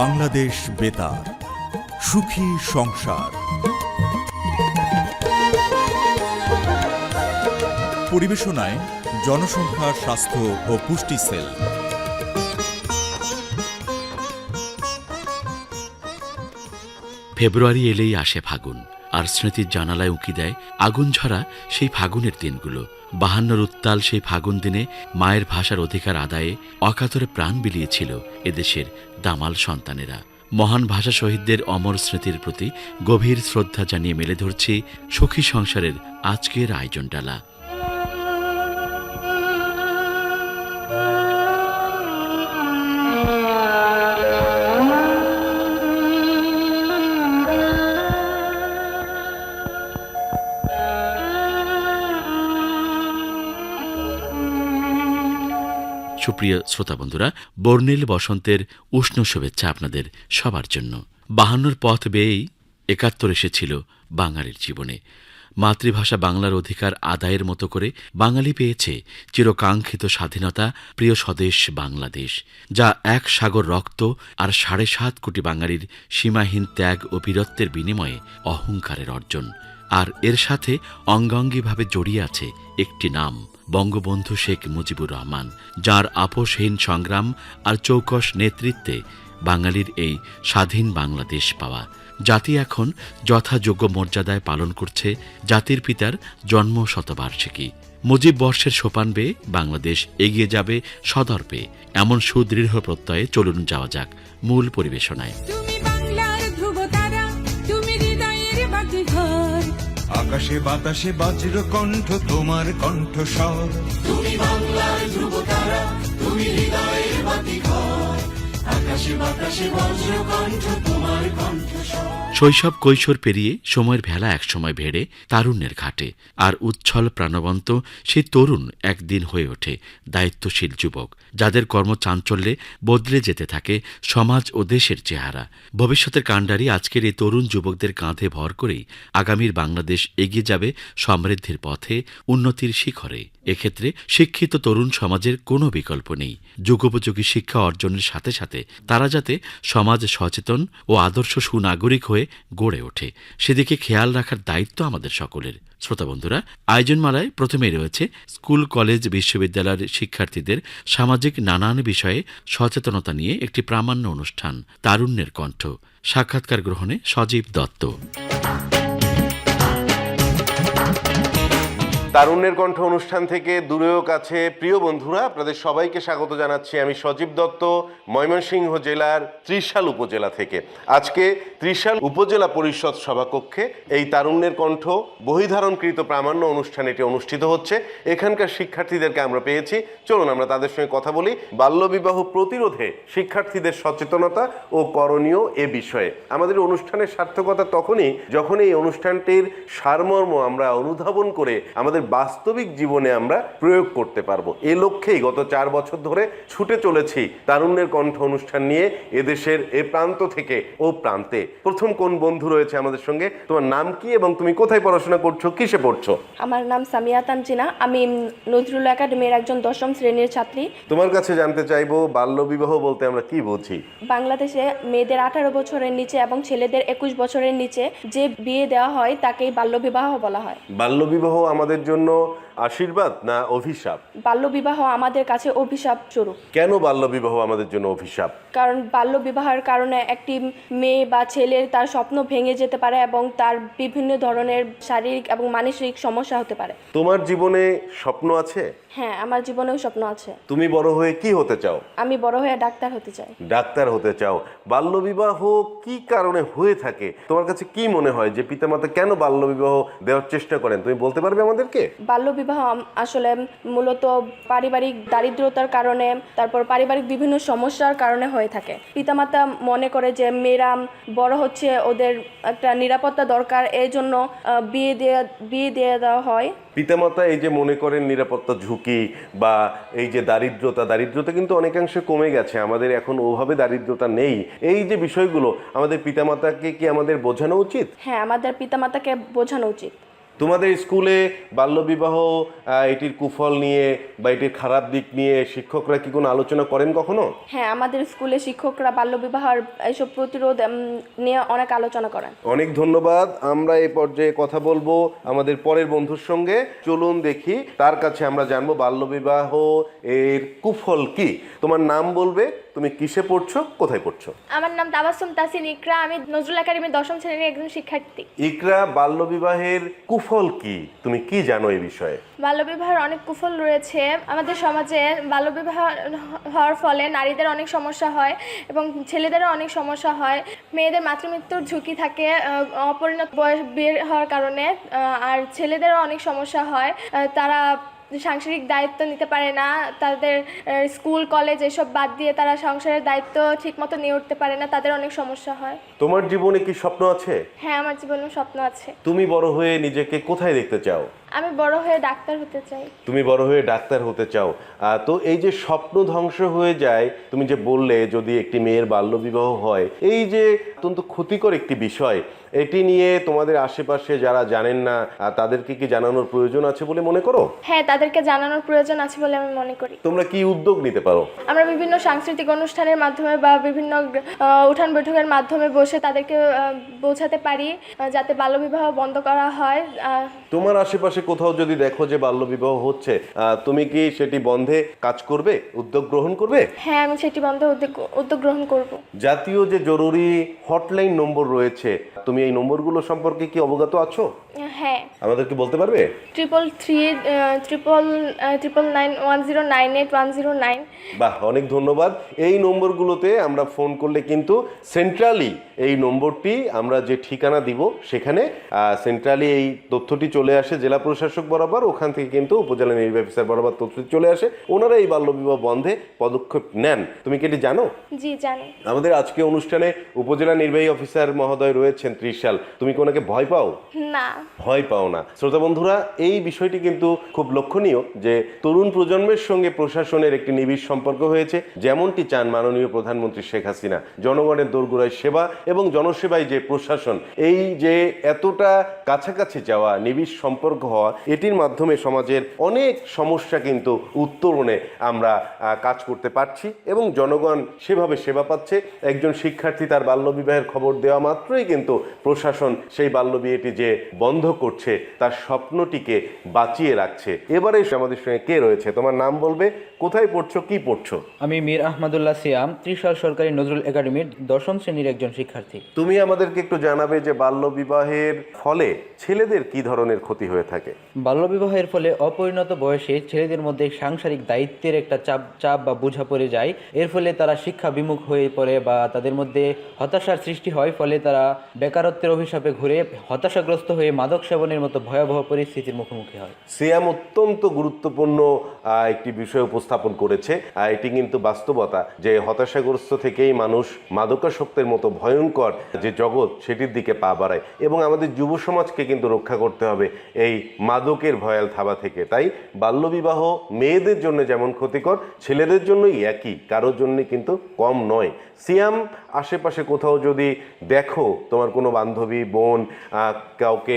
বাংলাদেশ বেতার, সুখী সংসার। পরিবেশনায় জনসংখ্যা, স্বাস্থ্য ও পুষ্টি সেল। ফেব্রুয়ারি এলেই আসে ফাগুন, আর স্মৃতির জানালায় উঁকি দেয় আগুন ঝরা সেই ফাগুনের দিনগুলো। বাহান্নর উত্তাল সেই ফাগুন দিনে মায়ের ভাষার অধিকার আদায়ে অকাতরে প্রাণ বিলিয়েছিল এদেশের দামাল সন্তানেরা। মহান ভাষা শহীদদের অমর স্মৃতির প্রতি গভীর শ্রদ্ধা জানিয়ে মেলে ধরছি সুখী সংসারের আজকের আয়োজন ডালা সুপ্রিয় শ্রোতা বন্ধুরা, বর্ণিল বসন্তের উষ্ণ শুভেচ্ছা আপনাদের সবার জন্য। বাহান্নর পথ বেয়েই একাত্তর এসেছিল বাঙালির জীবনে। মাতৃভাষা বাংলার অধিকার আদায়ের মতো করে বাঙালি পেয়েছে চিরকাঙ্ক্ষিত স্বাধীনতা, প্রিয় স্বদেশ বাংলাদেশ, যা এক সাগর রক্ত আর সাড়ে সাত কোটি বাঙালির সীমাহীন ত্যাগ ও বীরত্বের বিনিময়ে অহংকারের অর্জন। আর এর সাথে অঙ্গাঙ্গিভাবে জড়িয়ে আছে একটি নাম বঙ্গবন্ধু শেখ মুজিবুর রহমান, যার আপোষহীন সংগ্রাম আর চৌকস নেতৃত্বে বাঙালির এই স্বাধীন বাংলাদেশ পাওয়া। জাতি এখন যথাযোগ্য মর্যাদায় পালন করছে জাতির পিতার জন্ম শতবার্ষিকী। মুজিব বর্ষের সোপান বেয়ে বাংলাদেশ এগিয়ে যাবে সদর্পে। এমন সুদৃঢ় প্রত্যয়ে চলুন যাওয়া যাক মূল পরিবেশনায়। আকাশে বাতাসে বাজর কণ্ঠ তোমার শৈশব কৈশোর পেরিয়ে সময়ের ভেলা একসময় ভেড়ে তারুণ্যের ঘাটে, আর উচ্ছল প্রাণবন্ত সেই তরুণ একদিন হয়ে ওঠে দায়িত্বশীল যুবক, যাদের কর্মচাঞ্চল্যে বদলে যেতে থাকে সমাজ ও দেশের চেহারা। ভবিষ্যতের কাণ্ডারি আজকের এই তরুণ যুবকদের কাঁধে ভর করেই আগামীর বাংলাদেশ এগিয়ে যাবে সমৃদ্ধির পথে, উন্নতির শিখরে। এক্ষেত্রে শিক্ষিত তরুণ সমাজের কোনো বিকল্প নেই। যুগোপযোগী শিক্ষা অর্জনের সাথে সাথে তারা যাতে সমাজ সচেতন ও আদর্শ সুনাগরিক হয়ে গড়ে ওঠে। সেদিকে খেয়াল রাখার দায়িত্ব আমাদের সকলের। শ্রোতা বন্ধুরা, আয়োজনমালায় প্রথমেই রয়েছে স্কুল, কলেজ, বিশ্ববিদ্যালয়ের শিক্ষার্থীদের সামাজিক নানান বিষয়ে সচেতনতা নিয়ে একটি প্রামাণ্য অনুষ্ঠান, তারুণ্যের কণ্ঠ। সাক্ষাৎকার গ্রহণে সজীব দত্ত। তারুণ্যের কণ্ঠ অনুষ্ঠান থেকে দূরেও কাছে। প্রিয় বন্ধুরা, আপনাদের সবাইকে স্বাগত জানাচ্ছি আমি সজীব দত্ত, ময়মনসিংহ জেলার ত্রিশাল উপজেলা থেকে। আজকে ত্রিশাল উপজেলা পরিষদ সভাকক্ষে এই তারুণ্যের কণ্ঠ বহিধারণকৃত প্রামাণ্য অনুষ্ঠান এটি অনুষ্ঠিত হচ্ছে। এখানকার শিক্ষার্থীদেরকে আমরা পেয়েছি। চলুন আমরা তাদের সঙ্গে কথা বলি। বাল্যবিবাহ প্রতিরোধে শিক্ষার্থীদের সচেতনতা ও করণীয় এ বিষয়ে। আমাদের অনুষ্ঠানের সার্থকতা তখনই যখন এই অনুষ্ঠানটির সারমর্ম আমরা অনুধাবন করে আমাদের বাস্তবিক জীবনে আমরা প্রয়োগ করতে পারব। এ লক্ষ্যেই গত চার বছর ধরে ছুটে চলেছি তারুণ্যের কণ্ঠ অনুষ্ঠান নিয়ে এদেশের এ প্রান্ত থেকে ও প্রান্তে। প্রথম কোন বন্ধু রয়েছে আমাদের সঙ্গে? তোমার নাম কি এবং তুমি কোথায় পড়াশোনা করছ? কিসে পড়ছো? আমার নাম সামিয়া তানজিনা। আমি নজরুল একাডেমির একজন দশম শ্রেণির ছাত্রী। তোমার কাছে জানতে চাইব বাল্যবিবাহ বলতে আমরা কি বুঝি? বাংলাদেশে মেয়েদের আঠারো বছরের নিচে এবং ছেলেদের একুশ বছরের নিচে যে বিয়ে দেওয়া হয় তাকেই বাল্যবিবাহ বলা হয়। বাল্যবিবাহ আমাদের জন্য আশীর্বাদ না অভিশাপ? বাল্যবিবাহ আমাদের কাছে অভিশাপ স্বরূপ। কেন বাল্যবিবাহ আমাদের জন্য অভিশাপ? কারণ বাল্য বিবাহের কারণে একটি মেয়ে বা ছেলের তার স্বপ্ন ভেঙে যেতে পারে এবং তার বিভিন্ন ধরনের শারীরিক এবং মানসিক সমস্যা হতে পারে। তোমার জীবনে স্বপ্ন আছে? হ্যাঁ আমার জীবনেও স্বপ্ন আছে। তুমি বড় হয়ে কি হতে চাও? আমি বড় হয়ে ডাক্তার হতে চাই। ডাক্তার হতে চাও। বাল্যবিবাহ কি কারণে হয়ে থাকে? তোমার কাছে কি মনে হয় যে পিতামাতা কেন বাল্যবিবাহ দেওয়ার চেষ্টা করেন? তুমি বলতে পারবে আমাদেরকে? বাল্যবিবাহ আসলে মূলত পারিবারিক দারিদ্রতার কারণে তারপর পারিবারিক বিভিন্ন সমস্যার কারণে হয়ে থাকে। পিতামাতা মনে করে যে মেয়েরা বড় হচ্ছে ওদের একটা নিরাপত্তা দরকার এই জন্য বিয়ে দেওয়া বিয়ে দিয়ে দেওয়া হয়। পিতামাতা এই যে মনে করেন নিরাপত্তা ঝুঁকি বা এই যে দারিদ্রতা দারিদ্রতা কিন্তু অনেকাংশে কমে গেছে। আমাদের এখন ওভাবে দারিদ্রতা নেই। এই যে বিষয়গুলো আমাদের পিতামাতাকে কি আমাদের বোঝানো উচিত? হ্যাঁ আমাদের পিতামাতাকে বোঝানো উচিত। তোমাদের স্কুলে বাল্যবিবাহ এটির কুফল নিয়ে বা এটির খারাপ দিক নিয়ে শিক্ষকরা কি কোনো আলোচনা করেন কখনো? হ্যাঁ আমাদের স্কুলে শিক্ষকরা বাল্যবিবাহের এইসব প্রতিরোধ নিয়ে অনেক আলোচনা করেন। অনেক ধন্যবাদ। আমরা এই পর্যায়ে কথা বলব আমাদের পরের বন্ধুর সঙ্গে। চলুন দেখি তার কাছে আমরা জানব বাল্যবিবাহ এর কুফল কি। তোমার নাম বলবে? তুমি কিসে পড়ছো? কোথায় পড়ছো? আমার নাম তাবাসুম তাসিন ইকরা। আমি নজরুল একাডেমির দশম শ্রেণির একজন শিক্ষার্থী। ইকরা বাল্যবিবাহের কুফল কি? তুমি কি জানো এই বিষয়ে? বাল্যবিবাহের অনেক কুফল রয়েছে। আমাদের সমাজে বাল্যবিবাহ হওয়ার ফলে নারীদের অনেক সমস্যা হয় এবং ছেলেদেরও অনেক সমস্যা হয়। মেয়েদের মাতৃমৃত্যুর ঝুঁকি থাকে অপরিণত বয়স বের হওয়ার কারণে আর ছেলেদেরও অনেক সমস্যা হয়। তারা সাংসারিক দায়িত্ব নিতে পারে না তাদের স্কুল কলেজ এসব বাদ দিয়ে তারা সংসারের দায়িত্ব ঠিকমতো নিয়ে উঠতে পারে না তাদের অনেক সমস্যা হয়। তোমার জীবনে কি স্বপ্ন আছে? হ্যাঁ আমার জীবনে স্বপ্ন আছে। তুমি বড় হয়ে নিজেকে কোথায় দেখতে চাও? আমি বড় হয়ে ডাক্তার হতে চাই। তুমি বড় হয়ে ডাক্তার হতে চাও। তো এই যে স্বপ্ন ধ্বংস হয়ে যায় তুমি যে বললে যদি একটি মেয়ের বাল্যবিবাহ হয় এই যে অত্যন্ত ক্ষতিকর একটি বিষয় এটি নিয়ে তোমাদের আশেপাশে যারা জানেন না তাদেরকে কি জানানোর প্রয়োজন আছে বলে মনে করো? হ্যাঁ তাদেরকে জানানোর প্রয়োজন আছে বলে আমি মনে করি। তোমরা কি উদ্যোগ নিতে পারো? আমরা বিভিন্ন সাংস্কৃতিক অনুষ্ঠানের মাধ্যমে বা বিভিন্ন উঠান বৈঠকের মাধ্যমে বসে তাদেরকে বোঝাতে পারি যাতে বাল্যবিবাহ বন্ধ করা হয় তোমার আশেপাশে কোথাও যদি দেখো যে বাল্যবিবাহ হচ্ছে আহ, তুমি কি সেটি বন্ধে কাজ করবে? উদ্যোগ গ্রহণ করবে? হ্যাঁ আমি সেটি বন্ধে উদ্যোগ উদ্যোগ গ্রহণ করব। জাতীয় যে জরুরি হটলাইন নম্বর রয়েছে তুমি এই নম্বরগুলো সম্পর্কে কি অবগত আছো? হ্যাঁ। আমাদেরকে বলতে পারবে? Triple three triple triple nine one zero nine eight one zero nine বাহ অনেক ধন্যবাদ। এই নম্বরগুলোতে আমরা ফোন করলে কিন্তু সেন্ট্রালি এই নম্বরটি আমরা যে ঠিকানা দিব সেখানে সেন্ট্রালি এই তথ্যটি চলে আসে জেলা প্রশাসক বরাবর ওখান থেকে কিন্তু উপজেলা নির্বাহী অফিসার বরাবর তথ্যটি চলে আসে। ওনারা এই বাল্যবিবাহ বন্ধে পদক্ষেপ নেন। তুমি কি এটি জানো? জি জানি। আমাদের আজকে অনুষ্ঠানে উপজেলা নির্বাহী অফিসার মহোদয় রয়েছেন ত্রিশাল। তুমি কি ওনাকে ভয় পাও? না ভয় পাও না। শ্রোতা বন্ধুরা, এই বিষয়টি কিন্তু খুব লক্ষণীয় যে তরুণ প্রজন্মের সঙ্গে প্রশাসনের একটি নিবিড় সম্পর্ক হয়েছে, যেমনটি চান মাননীয় প্রধানমন্ত্রী শেখ হাসিনা। জনগণের দোরগোড়ায় সেবা এবং জনসেবায় যে প্রশাসন, এই যে এতটা কাছাকাছি যাওয়া, নিবিড় সম্পর্ক হওয়া, এটির মাধ্যমে সমাজের অনেক সমস্যা কিন্তু উত্তরণে আমরা কাজ করতে পারছি এবং জনগণ সেভাবে সেবা পাচ্ছে। একজন শিক্ষার্থী তার বাল্যবিবাহের খবর দেওয়া মাত্রই কিন্তু প্রশাসন সেই বাল্যবিয়েটি যে বন্ধ করছে তার স্বপ্নটিকে বাঁচিয়ে রাখছে। এবারে আমাদের সঙ্গে কে রয়েছে? তোমার নাম বলবে কোথায় পড়ছো কি পড়ছো? আমি মীর আহমদুল্লাহ সিয়াম ত্রিশাল সরকারি নজরুল একাডেমির দশম শ্রেণির একজন শিক্ষার্থী। তুমি আমাদেরকে একটু জানাবে যে বাল্যবিবাহের ফলে ছেলেদের কি ধরনের ক্ষতি হয়ে থাকে? বাল্যবিবাহের ফলে অপরিণত বয়সে ছেলেদের মধ্যে সাংসারিক দায়িত্বের একটা চাপ চাপ বা বোঝা পড়ে যায়। এর ফলে তারা শিক্ষা বিমুখ হয়ে পড়ে বা তাদের মধ্যে হতাশার সৃষ্টি হয় ফলে তারা বেকারত্বের অভিশাপে ঘুরে হতাশাগ্রস্ত হয়ে মাদক সেবনের মতো ভয়াবহ পরিস্থিতির মুখোমুখি হয়। সিয়াম অত্যন্ত গুরুত্বপূর্ণ একটি বিষয় উপস্থাপন করেছে। এটি কিন্তু বাস্তবতা যে হতাশাগ্রস্ত থেকেই মানুষ মাদকাসক্তের মতো ভয়ঙ্কর যে জগৎ সেটির দিকে পা বাড়ায় এবং আমাদের যুব সমাজকে কিন্তু রক্ষা করতে হবে এই মাদকের ভয়াল থাবা থেকে। তাই বাল্যবিবাহ মেয়েদের জন্য যেমন ক্ষতিকর, ছেলেদের জন্যই একই, কারোর জন্য কিন্তু কম নয়। সিয়াম, আশেপাশে কোথাও যদি দেখো তোমার কোনো বান্ধবী, বোন কাউকে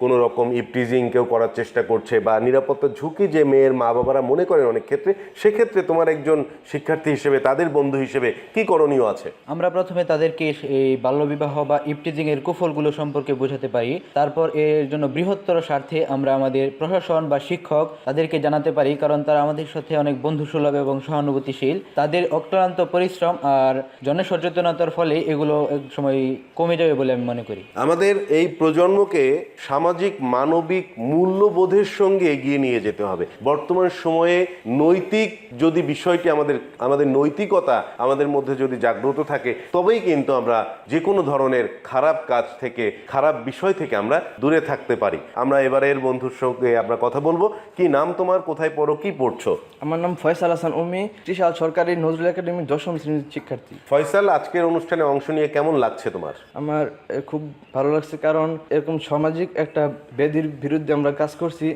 কোনো রকম ইপটিজিং কেউ করার চেষ্টা করছে বা নিরাপত্তা ঝুঁকি যে মেয়ের মা বাবারা মনে করেন অনেক ক্ষেত্রে সেক্ষেত্রে তোমার একজন শিক্ষার্থী হিসেবে তাদের বন্ধু হিসেবে কি করণীয় আছে? আমরা প্রথমে তাদেরকে এই বাল্যবিবাহ বা ইপটিজিং এর কুফলগুলো সম্পর্কে বোঝাতে পারি। তারপর এর জন্য বৃহত্তর স্বার্থে আমরা আমাদের প্রশাসন বা শিক্ষক তাদেরকে জানাতে পারি কারণ তারা আমাদের সাথে অনেক বন্ধুসুলভ এবং সহানুভূতিশীল। তাদের অক্লান্ত পরিশ্রম আর জনসচেতনতার ফলে এগুলো এক সময় কমে যাবে বলে আমি মনে করি। আমাদের এই প্রজন্মকে সামাজিক মানবিক মূল্যবোধের সঙ্গে এগিয়ে নিয়ে যেতে হবে। বর্তমান সময়ে নৈতিক যদি বিষয়টি আমাদের আমাদের নৈতিকতা আমাদের মধ্যে যদি জাগ্রত থাকে তবেই কিন্তু আমরা যে কোনো ধরনের খারাপ কাজ থেকে খারাপ বিষয় থেকে আমরা দূরে থাকতে পারি। আমরা এবারের বন্ধুর সঙ্গে আমরা কথা বলব। কি নাম তোমার? কোথায় পড়ো? কি পড়ছো? আমার নাম ফয়সাল হাসান উমি ত্রিশাল সরকারি নজরুল একাডেমির দশম শ্রেণির শিক্ষার্থী। ফয়সাল আজকের অনুষ্ঠানে অংশ নিয়ে কেমন লাগছে তোমার? আমার খুব ভালো লাগছে কারণ এরকম সামাজিক একটা ব্যাধির বিরুদ্ধে আমরা কাজ করছি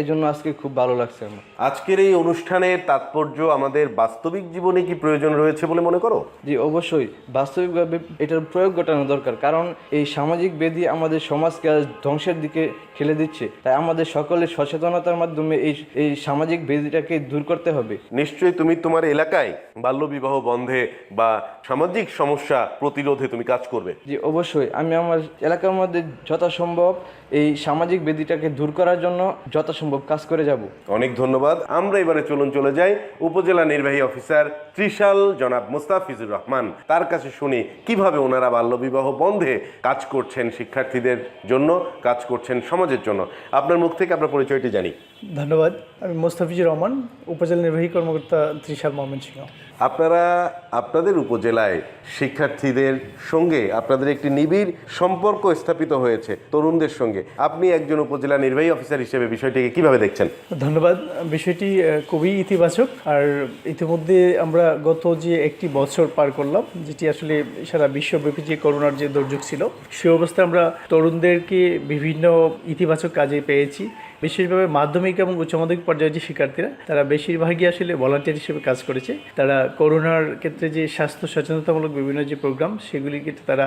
এই জন্য আজকে খুব ভালো লাগছে আমার। আজকের এই অনুষ্ঠানের তাৎপর্য আমাদের বাস্তবিক জীবনে কি প্রয়োজন রয়েছে বলে মনে করো? জি অবশ্যই। বাস্তবিকভাবে এটার প্রয়োগ ঘটানো দরকার কারণ এই সামাজিক ব্যাধি আমাদের সমাজকে আজ ধ্বংসের দিকে ঠেলে দিচ্ছে। তাই আমাদের সকলের সচেতনতার মাধ্যমে এই এই সামাজিক ব্যাধিটাকে দূর করতে হবে। নিশ্চয়ই তুমি তোমার এলাকায় বাল্যবিবাহ বন্ধে বা সামাজিক সমস্যা প্রতিরোধে তুমি কাজ করবে। জি অবশ্যই। আমি আমার এলাকার মধ্যে যথাসম্ভব এই সামাজিক ব্যাধিটাকে দূর করার জন্য যথাসম্ভব কাজ করে যাব। অনেক ধন্যবাদ। আমরা এবারে চলুন চলে যাই উপজেলা নির্বাহী অফিসার ত্রিশাল জনাব মুস্তাফিজুর রহমান। তার কাছে শুনি কীভাবে ওনারা বাল্যবিবাহ বন্ধে কাজ করছেন শিক্ষার্থীদের জন্য কাজ করছেন সমাজের জন্য? আপনার মুখ থেকে আপনার পরিচয়টি জানি। ধন্যবাদ। আমি মোস্তাফিজুর রহমান উপজেলা নির্বাহী কর্মকর্তা ত্রিশাল ময়মনসিংহ। আপনারা আপনাদের উপজেলায় শিক্ষার্থীদের সঙ্গে আপনাদের একটি নিবিড় সম্পর্ক স্থাপিত হয়েছে তরুণদের সঙ্গে। আপনি একজন উপজেলা নির্বাহী অফিসার হিসেবে বিষয়টিকে কীভাবে দেখছেন? ধন্যবাদ। বিষয়টি খুবই ইতিবাচক। আর ইতিমধ্যে আমরা গত যে একটি বছর পার করলাম, যেটি আসলে সারা বিশ্বব্যাপী যে করোনার যে দুর্যোগ ছিল, সে অবস্থায় আমরা তরুণদেরকে বিভিন্ন ইতিবাচক কাজে পেয়েছি। বিশেষভাবে মাধ্যমিক এবং উচ্চ মাধ্যমিক পর্যায়ের যে শিক্ষার্থীরা, তারা বেশিরভাগই আসলে ভলান্টিয়ার হিসেবে কাজ করেছে। তারা করোনার ক্ষেত্রে যে স্বাস্থ্য সচেতনতামূলক বিভিন্ন যে প্রোগ্রাম সেগুলির ক্ষেত্রে তারা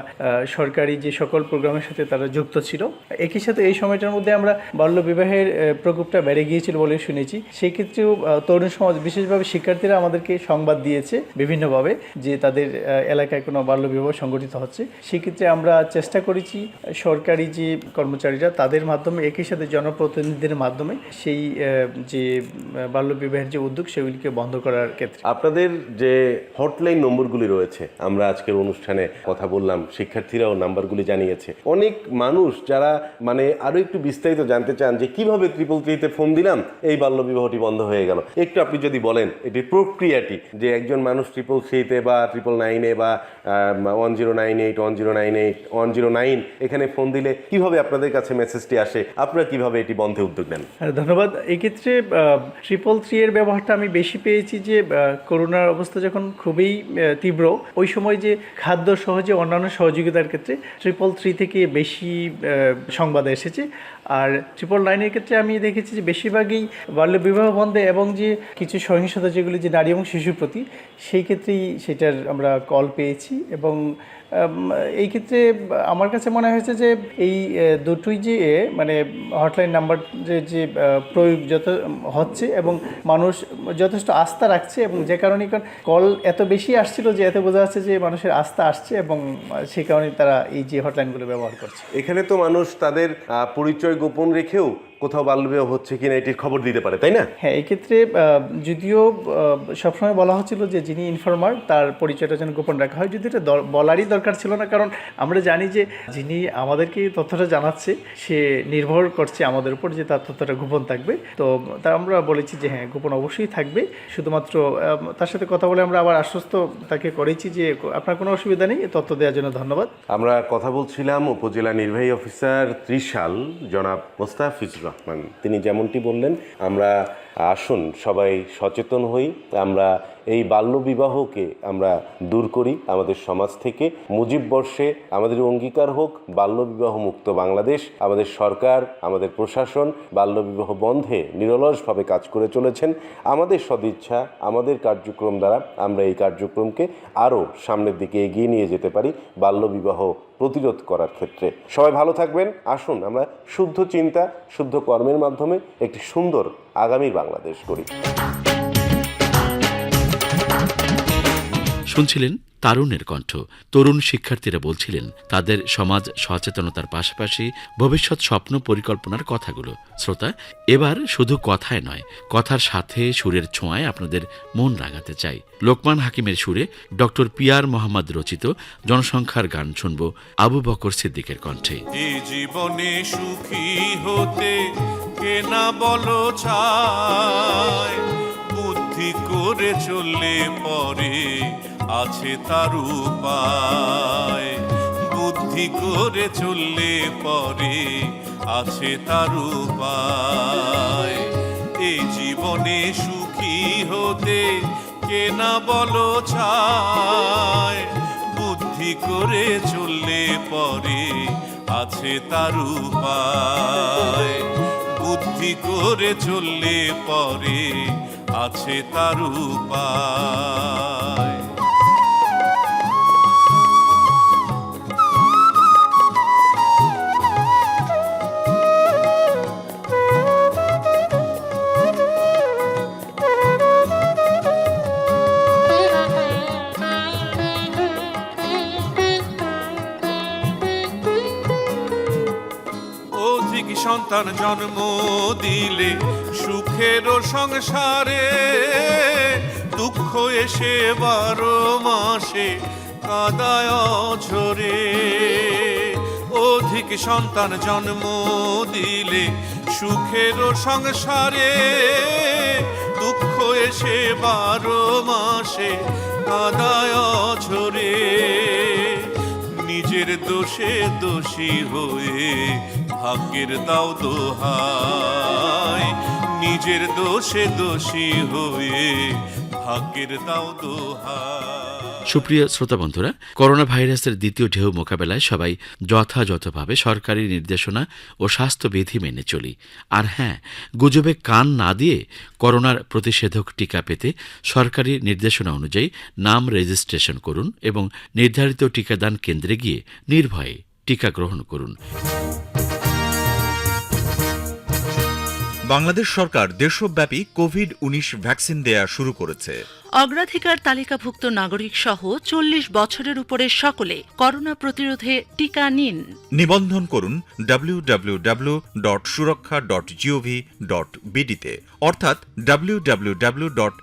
সরকারি যে সকল প্রোগ্রামের সাথে তারা যুক্ত ছিল। একই সাথে এই সময়টার মধ্যে আমরা বাল্য বিবাহের প্রকোপটা বেড়ে গিয়েছিল বলে শুনেছি। সেই ক্ষেত্রেও তরুণ সমাজ, বিশেষভাবে শিক্ষার্থীরা আমাদেরকে সংবাদ দিয়েছে বিভিন্নভাবে যে তাদের এলাকায় কোনো বাল্য বিবাহ সংগঠিত হচ্ছে। সেক্ষেত্রে আমরা চেষ্টা করেছি, সরকারি যে কর্মচারীরা, তাদের মাধ্যমে, একই সাথে জনপ্রতিনিধিদের মাধ্যমে সেই যে বাল্য বিবাহের যে উদ্যোগ, সেগুলিকে বন্ধ করার ক্ষেত্রে। আপনাদের যে হটলাইন নম্বরগুলি রয়েছে আমরা আজকের অনুষ্ঠানে কথা বললাম শিক্ষার্থীরাও নাম্বারগুলি জানিয়েছে। অনেক মানুষ যারা মানে আরও একটু বিস্তারিত জানতে চান যে কীভাবে ট্রিপল থ্রিতে ফোন দিলাম এই বাল্যবিবাহটি বন্ধ হয়ে গেল। একটু আপনি যদি বলেন এটির প্রক্রিয়াটি যে একজন মানুষ ট্রিপল থ্রিতে বা ট্রিপল নাইনে বা one zero nine eight one zero nine eight one zero nine এখানে ফোন দিলে কীভাবে আপনাদের কাছে মেসেজটি আসে আপনারা কীভাবে এটি বন্ধে উদ্যোগ নেন? হ্যাঁ, ধন্যবাদ। এক্ষেত্রে ট্রিপল থ্রি এর ব্যবহারটা আমি বেশি পেয়েছি যে করোনার যখন খুবই তীব্র, ওই সময় যে খাদ্য সহজে অন্যান্য সহযোগিতার ক্ষেত্রে ট্রিপল থ্রি থেকে বেশি সংবাদ এসেছে। আর ট্রিপল নাইনের ক্ষেত্রে আমি দেখেছি যে বেশিরভাগই বাল্য বিবাহ বন্ধে এবং যে কিছু সহিংসতা, যেগুলি যে নারী এবং শিশুর প্রতি, সেই ক্ষেত্রেই সেটার আমরা কল পেয়েছি এবং এই ক্ষেত্রে আমার কাছে মনে হয়েছে যে এই দুটোই যে মানে হটলাইন নাম্বার যে যে প্রয়োগ যত হচ্ছে এবং মানুষ যথেষ্ট আস্থা রাখছে এবং যে কারণে কল এত বেশি আসছিল যে এতে বোঝা যাচ্ছে যে মানুষের আস্থা আসছে এবং সেই কারণে তারা এই যে হটলাইনগুলো ব্যবহার করছে। এখানে তো মানুষ তাদের পরিচয় গোপন রেখেও কোথাও বাল্যবিবাহ হচ্ছে কিনা এটির খবর দিতে পারে তাই না? হ্যাঁ এক্ষেত্রে যদিও সবসময় বলা হচ্ছিল যে যিনি ইনফর্মার তার পরিচয়টা যেন গোপন রাখা হয় যদি এটা বলারই দরকার ছিল না কারণ আমরা জানি যে যিনি আমাদেরকে তথ্যটা জানাচ্ছে সে নির্ভর করছে আমাদের উপর যে তার তথ্যটা গোপন থাকবে। তো তা আমরা বলেছি যে হ্যাঁ গোপন অবশ্যই থাকবে। শুধুমাত্র তার সাথে কথা বলে আমরা আবার আশ্বস্ত তাকে করেছি যে আপনার কোনো অসুবিধা নেই তথ্য দেওয়ার জন্য ধন্যবাদ। আমরা কথা বলছিলাম উপজেলা নির্বাহী অফিসার ত্রিশাল জনাব মোস্তাফিজুর রহমান। তিনি যেমনটি বললেন আমরা আসুন সবাই সচেতন হই আমরা এই বাল্যবিবাহকে আমরা দূর করি আমাদের সমাজ থেকে। মুজিব বর্ষে আমাদের অঙ্গীকার হোক বাল্যবিবাহ মুক্ত বাংলাদেশ, আমাদের সরকার, আমাদের প্রশাসন বাল্যবিবাহ বন্ধে নিরলসভাবে কাজ করে চলেছেন। আমাদের সদিচ্ছা, আমাদের কার্যক্রম দ্বারা আমরা এই কার্যক্রমকে আরও সামনের দিকে এগিয়ে নিয়ে যেতে পারি বাল্যবিবাহ প্রতিরোধ করার ক্ষেত্রে। সবাই ভালো থাকবেন। আসুন, আমরা শুদ্ধ চিন্তা, শুদ্ধ কর্মের মাধ্যমে একটি সুন্দর আগামী বাংলাদেশ করি শুনছিলেন তারুণের কণ্ঠ। তরুণ শিক্ষার্থীরা বলছিলেন, তাদের সমাজ সচেতনতার পাশাপাশি ভবিষ্যৎ স্বপ্ন পরিকল্পনার কথাগুলো। শ্রোতা, এবার শুধু কথায় নয়, কথার সাথে সুরের ছোঁয়ায় আপনাদের মন রাঙাতে চাই। লোকমান হাকিমের সুরে ডক্টর পিয়ার মোহাম্মদ রচিত জনসংখ্যার গান শুনব আবু বকর সিদ্দিকের কণ্ঠে। জীবনে সুখী হতে বলো বুদ্ধি করে পরে আছে তার উপায়। বুদ্ধি করে চললে পরে আছে তার উপায়। এই জীবনে সুখী হতে কে না বলো ছায় বুদ্ধি করে চললে পরে আছে তার উপায়। বুদ্ধি করে চললে পরে আছে তার উপায়। সন্তান জন্ম দিলে সুখের সংসারে, দুঃখ এসে বারো মাসে কাদায় ঝরে অধিক সন্তান জন্ম দিলে সুখের সংসারে, দুঃখ এসে বারো মাসে কাদায় ঝরে নিজের দোষে দোষী হয়ে ভাগ্যের দাও দোহাই। নিজের দোষে দোষী হয়ে ভাগ্যের দাও দোহাই। সুপ্রিয় শ্রোতা বন্ধুরা, করোনা ভাইরাসের দ্বিতীয় ঢেউ মোকাবেলায় সবাই যথাযথভাবে সরকারি নির্দেশনা ও স্বাস্থ্যবিধি মেনে চলি। আর হ্যাঁ গুজবে কান না দিয়ে করোনার প্রতিষেধক টিকা পেতে সরকারি নির্দেশনা অনুযায়ী নাম রেজিস্ট্রেশন করুন এবং নির্ধারিত টিকাদান কেন্দ্রে গিয়ে নির্ভয়ে টিকা গ্রহণ করুন। বাংলাদেশ সরকার দেশব্যাপী কোভিড উনিশ ভ্যাকসিন দেয়া শুরু করেছে। অগ্রাধিকার তালিকাভুক্ত নাগরিক সহ চল্লিশ বছরের উপরে সকলে করোনা প্রতিরোধে টিকা নিন। নিবন্ধন করুন www.surakha.gov.bd dot Surokkha dot gov dot বিডিতে অর্থাৎ www.surokha dot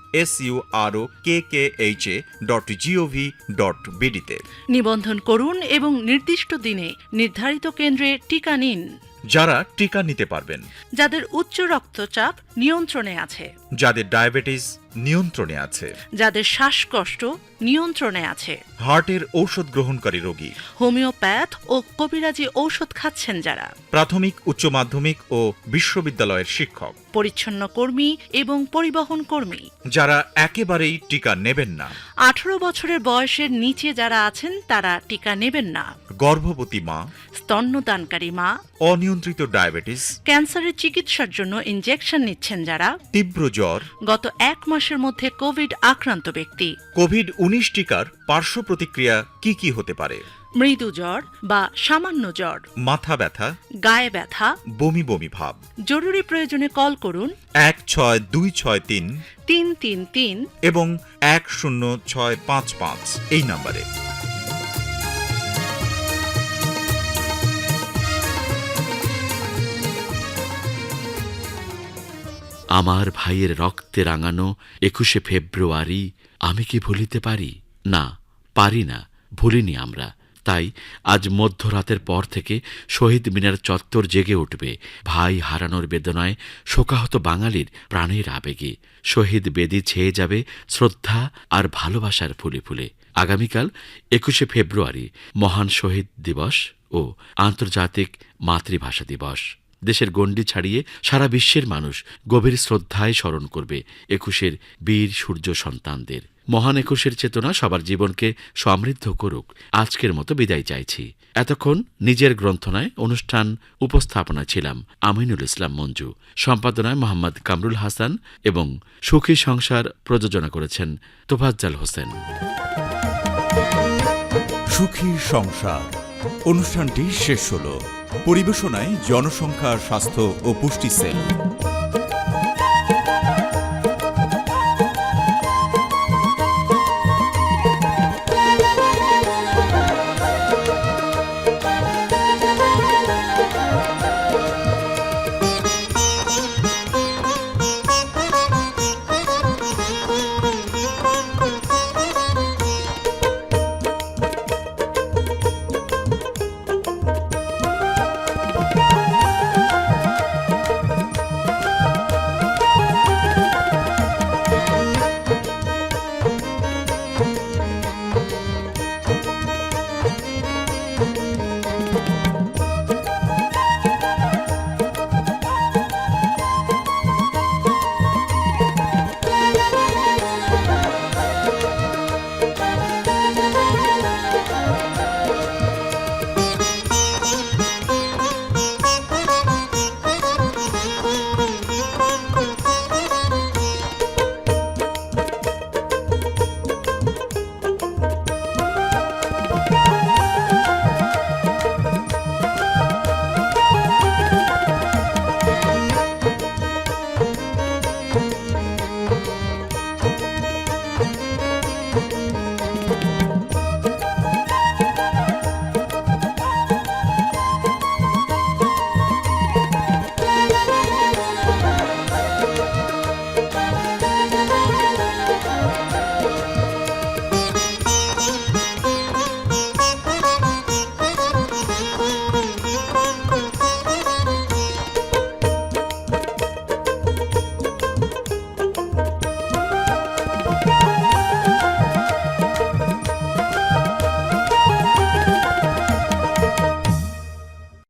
dot gov dot বিডিতে নিবন্ধন করুন এবং নির্দিষ্ট দিনে নির্ধারিত কেন্দ্রে টিকা নিন। যারা টিকা নিতে পারবেন। যাদের উচ্চ রক্তচাপ নিয়ন্ত্রণে আছে। যাদের ডায়াবেটিস নিয়ন্ত্রণে আছে। যাদের শ্বাসকষ্ট নিয়ন্ত্রণে আছে। হার্টের ঔষধ গ্রহণকারী রোগী। হোমিওপ্যাথ ও কবিরাজি ঔষধ খাচ্ছেন যারা। প্রাথমিক উচ্চ মাধ্যমিক ও বিশ্ববিদ্যালয়ের শিক্ষক। পরিচ্ছন্ন কর্মী এবং পরিবহন কর্মী। যারা একেবারেই টিকা নেবেন না। আঠারো বছরের বয়সের নিচে যারা আছেন তারা টিকা নেবেন না। গর্ভবতী মা। স্তন্যদানকারী মা। অনিয়ন্ত্রিত ডায়াবেটিস। ক্যান্সারের চিকিৎসার জন্য ইনজেকশন নিচ্ছেন যারা। তীব্র জ্বর গত এক মাসের মধ্যে কোভিড আক্রান্ত ব্যক্তি। কোভিড উনিশ টিকার পার্শ্ব প্রতিক্রিয়া কি কি হতে পারে? মৃদু জ্বর বা সামান্য জ্বর। মাথা ব্যথা গায়ে ব্যথা। বমি বমি ভাব। জরুরি প্রয়োজনে কল করুন। এক ছয় দুই ছয় তিন তিন তিন তিন। এবং এক শূন্য ছয় পাঁচ পাঁচ এই নাম্বারে। আমার ভাইয়ের রক্তে রাঙানো একুশে ফেব্রুয়ারি আমি কি ভুলিতে পারি? না পারি না, ভুলিনি আমরা। তাই আজ মধ্যরাতের পর থেকে শহীদ মিনার চত্বর জেগে উঠবে ভাই হারানোর বেদনায় শোকাহত বাঙালির প্রাণের আবেগে। শহীদ বেদি ছেয়ে যাবে শ্রদ্ধা আর ভালোবাসার ফুলে ফুলে। আগামীকাল একুশে ফেব্রুয়ারি মহান শহীদ দিবস ও আন্তর্জাতিক মাতৃভাষা দিবস। দেশের গণ্ডি ছাড়িয়ে সারা বিশ্বের মানুষ গভীর শ্রদ্ধায় স্মরণ করবে একুশের বীর সূর্য সন্তানদের। মহান একুশের চেতনা সবার জীবনকে সমৃদ্ধ করুক। আজকের মতো বিদায় চাইছি। এতক্ষণ নিজের গ্রন্থনায় অনুষ্ঠান উপস্থাপনা ছিলাম আমিনুল ইসলাম মঞ্জু। সম্পাদনায় মোহাম্মদ কামরুল হাসান এবং সুখী সংসার প্রযোজনা করেছেন তোফাজ্জাল হোসেন। সুখী সংসার। অনুষ্ঠানটি শেষ হল। পরিবেশনায় জনসংখ্যা স্বাস্থ্য ও পুষ্টি সেল।